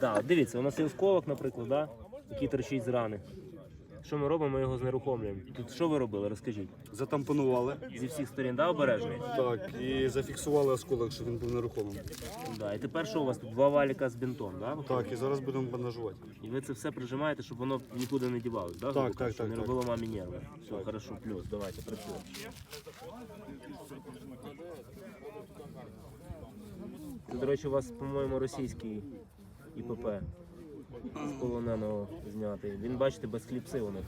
Да, дивіться, у нас є осколок, наприклад, да, який торчить з рани. Що ми робимо? Ми його знерухомлюємо. Тут що ви робили? Розкажіть. Затампонували. Зі всіх сторін, да, обережний? Так, і зафіксували осколок, щоб він був нерухомим. Да. І тепер що у вас тут? Два валіка з бінтом, да? Так, і зараз будемо бандажувати. І ви це все прижимаєте, щоб воно нікуди не дівалось, да? так, кажучи, так, Не так. робило мамі нерви. Все, хорошо, плюс, давайте працюємо. Це, до речі, у вас, по-моєму, російський ІПП з полоненого знятий. Він, бачите, без кліпси у них.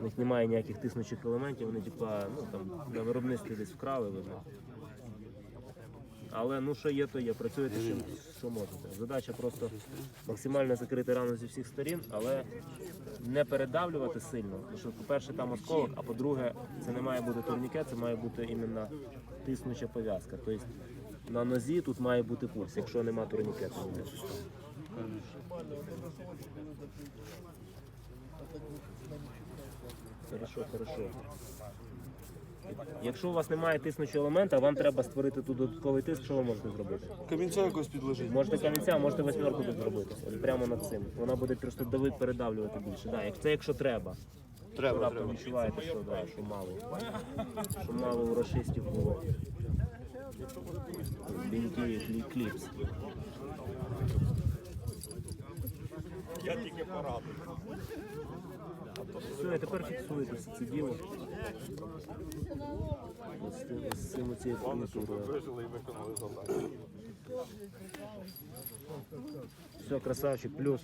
У них немає ніяких тиснучих елементів, вони типа, ну там на виробництві десь вкрали, видно. Але ну що є, то є. Працюєте чим, що можете. Задача просто максимально закрити рану зі всіх сторін, але не передавлювати сильно. Тому що, по-перше, там осколок, а по-друге, це не має бути турнікет, це має бути іменно тиснуча пов'язка. Тобто на нозі тут має бути пульс, якщо нема турнікету. Хорошо, хорошо. Якщо у вас немає тиснучого елемента, вам треба створити тут додатковий тиск, що ви можете зробити? Камінця якось підложити. Можете камінця, можете восьмерку тут зробити. От прямо над цим. Вона буде просто давити, передавлювати більше. Да, як це якщо треба. Треба, Раптом треба. відчуваєте, що, да, що мало. Що мало у расистів було. Бінті, клі- кліпс. Все, і тепер фіксуєтеся це діло. З цим- з цим оцією фурнітурою. Все, красавчик, плюс.